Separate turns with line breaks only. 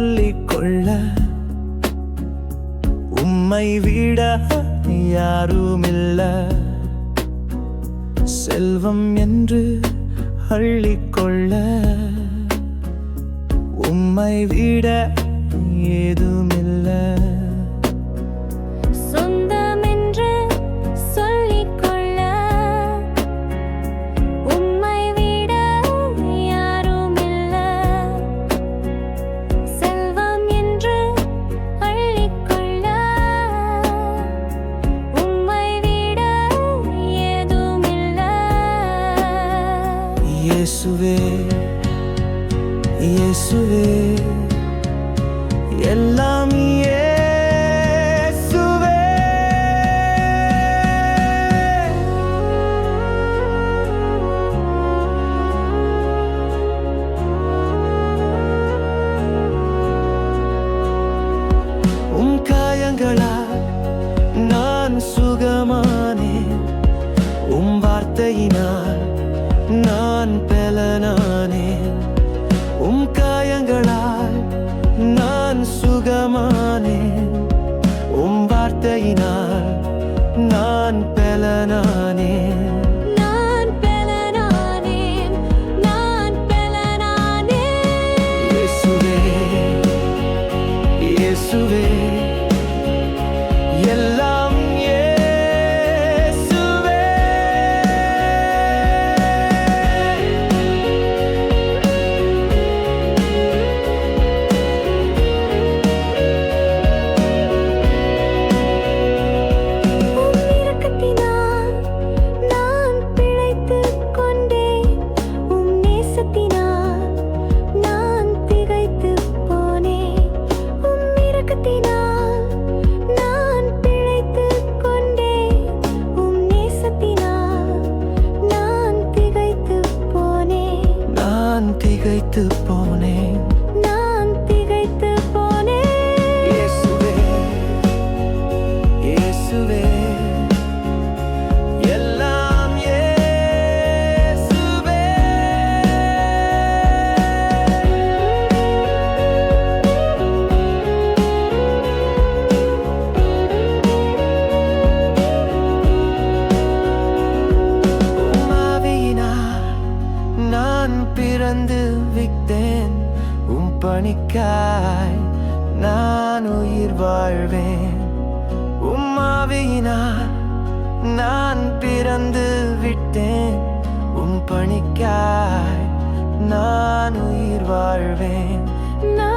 சொல்லிக்கொள்ள. உம்மை விட யாருமில்ல. செல்வம் என்று அள்ளிக்கொள்ள. உம்மை விட ஏதுமில்லை.
இயேசுவே இயேசுவே எல்லாம் இயேசுவே. உம் காயங்களால் நான் சுகமானேன். உம் வார்த்தையினால் வார்த்தையினால் நான் பெலனானேன்.
நான் பெலனானேன்.
திகைத்து போனேன். பணிக்காய் நான் உயிர் வாழ்வேன். உம்மாவியினால் நான் பிறந்து விட்டேன். உம் பணிக்காய் நான் உயிர் வாழ்வேன்.
நான்